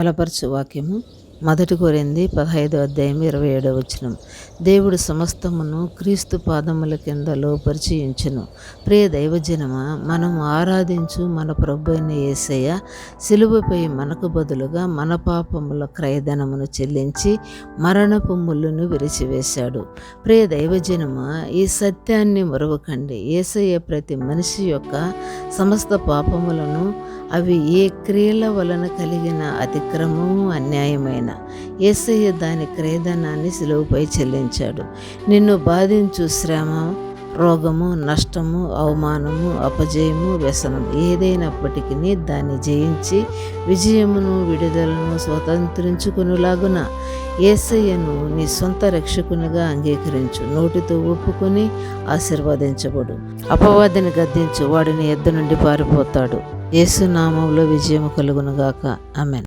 బలపరచు వాక్యము. మొదటి కోరింది పదహైదో అధ్యాయం ఇరవై ఏడవ వచనం. దేవుడు సమస్తమును క్రీస్తు పాదముల కింద లోపరిచయించును. ప్రియ దైవజనమ మనం ఆరాధించు మన ప్రభు అయిన ఏసయ్య సిలువపై మనకు బదులుగా మన పాపముల క్రయధనమును చెల్లించి మరణపు ముళ్ళును విరిచివేశాడు. ప్రియ దైవజనమ ఈ సత్యాన్ని మరవకండి. ఏసయ్య ప్రతి మనిషి యొక్క సమస్త పాపములను అవి ఏ క్రియల వలన కలిగిన అతిక్రమము అన్యాయమైన. ఏసయ్య దాని క్రేదనాన్ని సులువుపై చెల్లించాడు. నిన్ను బాధించు శ్రమ రోగము నష్టము అవమానము అపజయము వ్యసనం ఏదైనప్పటికీ దాన్ని జయించి విజయమును విడుదలను స్వతంత్రించుకునేలాగున ఏసయ్యను నీ సొంత రక్షకునిగా అంగీకరించు. నోటితో ఒప్పుకొని ఆశీర్వదించబడు. అపవాదిని గద్దించు. వాడిని ఎద్దు నుండి పారిపోతాడు. యేసు నామంలో విజయము కలుగునుగాక. ఆమెన్.